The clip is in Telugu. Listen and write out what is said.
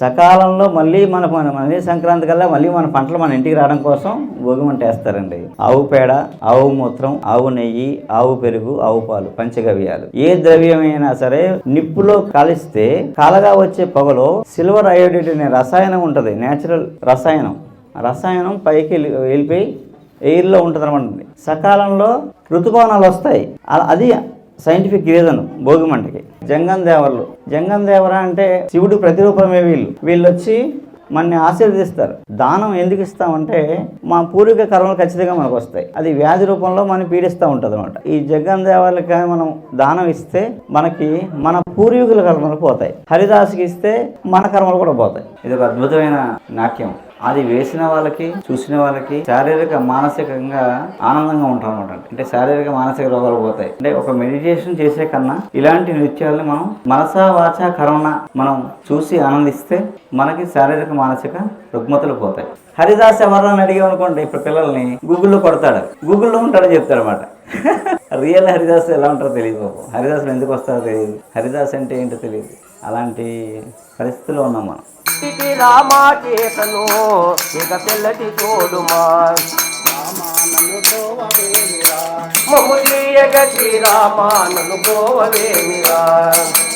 సకాలంలో మళ్ళీ మన మన మళ్ళీ సంక్రాంతి కల్లా మళ్ళీ మన పంటలు మన ఇంటికి రావడం కోసం భోగి మంట వేస్తారండి ఆవు పేడ ఆవు మూత్రం ఆవు నెయ్యి ఆవు పెరుగు ఆవు పాలు పంచగవ్యాలు. ఏ ద్రవ్యమైనా సరే నిప్పులో కాలిస్తే కాలగా వచ్చే పొగలో సిల్వర్ అయోడైడ్ అనే రసాయనం ఉంటుంది నేచురల్ రసాయనం. రసాయనం పైకి వెళ్ళి- వెళ్ళిపోయి ఎయిర్లో ఉంటుంది అనమాట సకాలంలో ఋతుపవనాలు వస్తాయి. అది సైంటిఫిక్ రీజన్ భోగి మంటకి జంగం దేవర్లు. జంగం దేవర అంటే శివుడు ప్రతిరూపమే వీళ్ళు. వీళ్ళు వచ్చి మనని ఆశీర్వదిస్తారు. దానం ఎందుకు ఇస్తామంటే మా పూర్వీక కర్మలు ఖచ్చితంగా మనకు వస్తాయి అది వ్యాధి రూపంలో మనం పీడిస్తూ ఉంటుంది అనమాట ఈ జగన్ దేవాలకి మనం దానం ఇస్తే మనకి మన పూర్వీకుల కర్మలు పోతాయి. హరిదాసుకి ఇస్తే మన కర్మలు కూడా పోతాయి. ఇది ఒక అద్భుతమైన నాట్యం. అది వేసిన వాళ్ళకి చూసిన వాళ్ళకి శారీరక మానసికంగా ఆనందంగా ఉంటాం అనమాట అంటే శారీరక మానసిక రోగాలు పోతాయి. అంటే ఒక మెడిటేషన్ చేసే కన్నా ఇలాంటి నృత్యాలని మనం మనసా వాచ కరోనా మనం చూసి ఆనందిస్తే మనకి శారీరక మానసిక రుగ్మతలు పోతాయి. హరిదాస్ ఎవరని అడిగామనుకోండి ఇప్పుడు పిల్లల్ని గూగుల్లో కొడతాడు. గూగుల్లో ఉంటాడని చెప్తాడు అనమాట రియల్ హరిదాస్ ఎలా ఉంటారో తెలియదు బాబు. హరిదాసులు ఎందుకు వస్తారో తెలియదు హరిదాస్ అంటే ఏంటో తెలియదు అలాంటి పరిస్థితుల్లో ఉన్నాం మనం. ఇటు రామాకేతను ఇక తెల్లటి తోడుమా. మమ్ము తీయగ శ్రీరామానను గోవవేమిరా